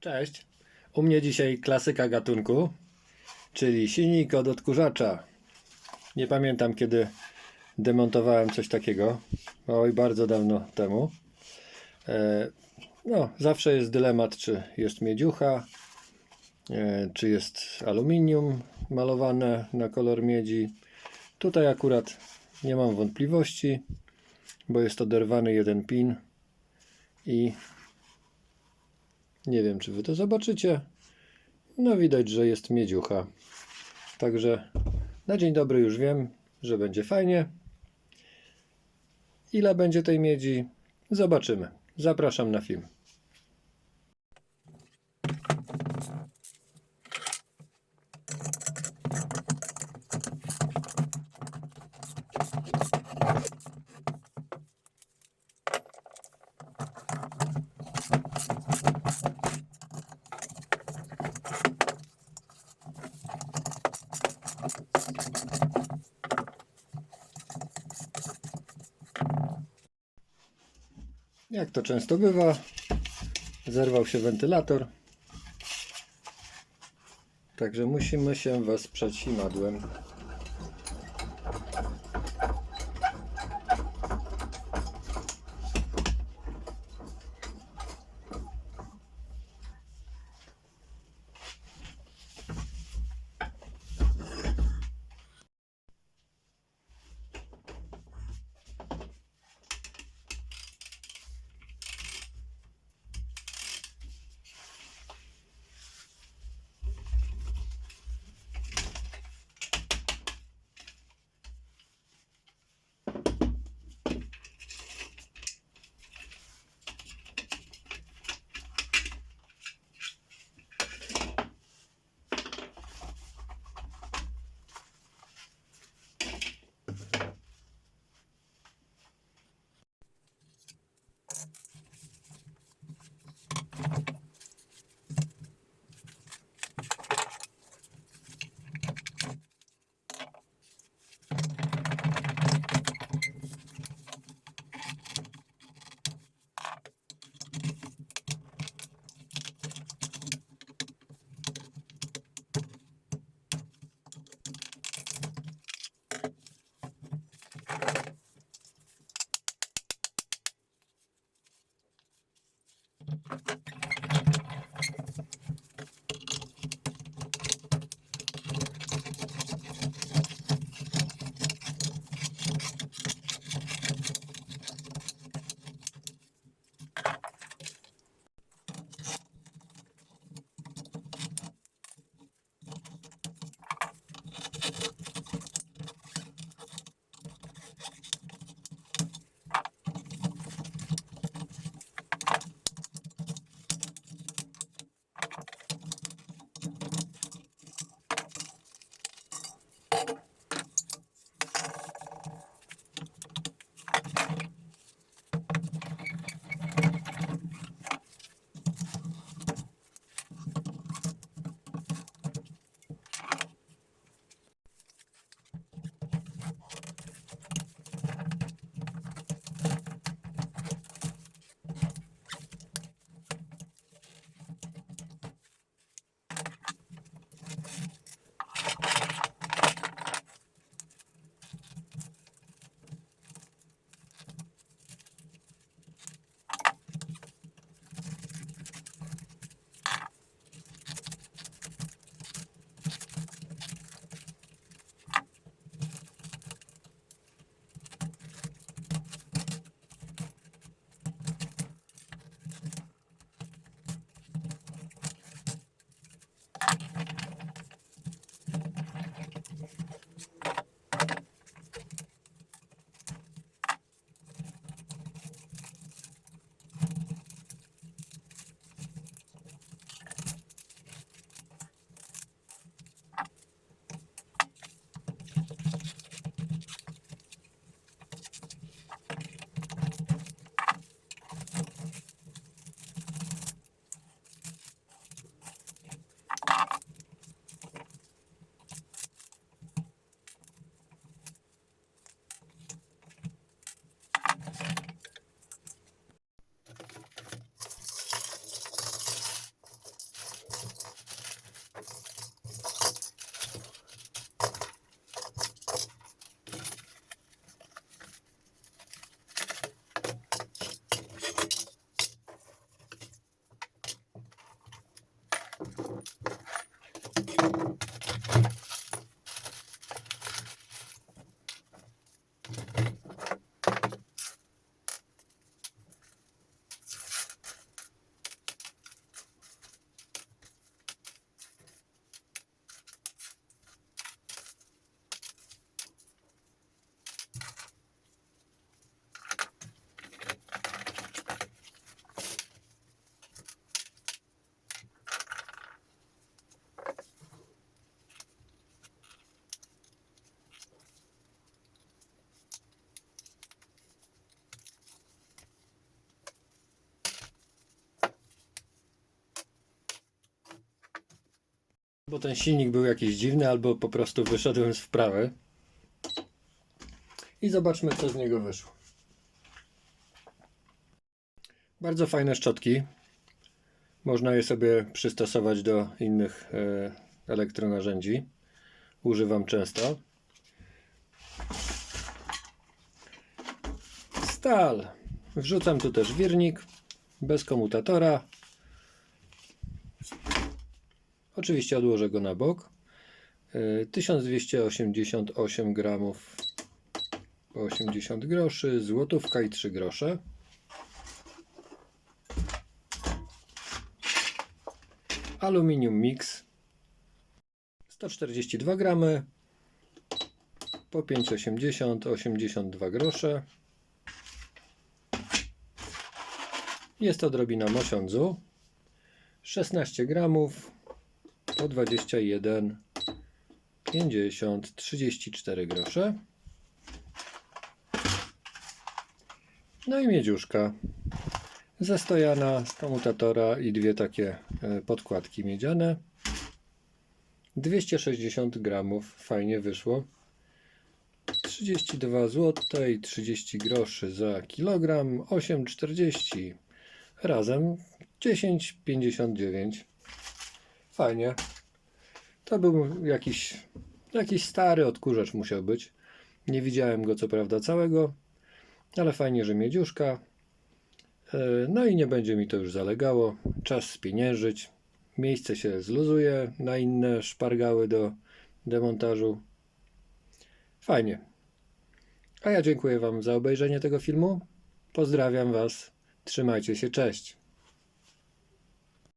Cześć. U mnie dzisiaj klasyka gatunku, czyli silnik od odkurzacza. Nie pamiętam kiedy demontowałem coś takiego. Oj, bardzo dawno temu. E, no, zawsze jest dylemat, czy jest miedziucha, e, czy jest aluminium malowane na kolor miedzi. Tutaj akurat nie mam wątpliwości, bo jest oderwany jeden pin i nie wiem, czy wy to zobaczycie. No widać, że jest miedziucha. Także na dzień dobry już wiem, że będzie fajnie. Ile będzie tej miedzi? Zobaczymy. Zapraszam na film. Jak to często bywa, zerwał się wentylator. Także musimy się wesprzeć simadłem. Bo ten silnik był jakiś dziwny, albo po prostu wyszedłem z wprawy. I zobaczmy, co z niego wyszło. Bardzo fajne szczotki. Można je sobie przystosować do innych e, elektronarzędzi. Używam często. Stal. Wrzucam tu też wirnik bez komutatora. Oczywiście odłożę go na bok. E, 1288 gramów po 80 groszy, złotówka i 3 grosze. Aluminium mix 142 gramy po 5,80 82 grosze. Jest odrobina mosiądzu 16 gramów po 21 50 34 grosze. No i miedziuszka zastojana z komutatora i dwie takie e, podkładki miedziane. 260 gramów, fajnie wyszło. 32 zł i 30 groszy za kilogram, 8,40 razem 10,59. Fajnie. To był jakiś, jakiś stary odkurzacz musiał być. Nie widziałem go co prawda całego, ale fajnie, że miedziuszka. E, No i nie będzie mi to już zalegało. Czas spieniężyć. Miejsce się zluzuje na inne szpargały do demontażu. Fajnie. A ja dziękuję Wam za obejrzenie tego filmu. Pozdrawiam Was. Trzymajcie się. Cześć.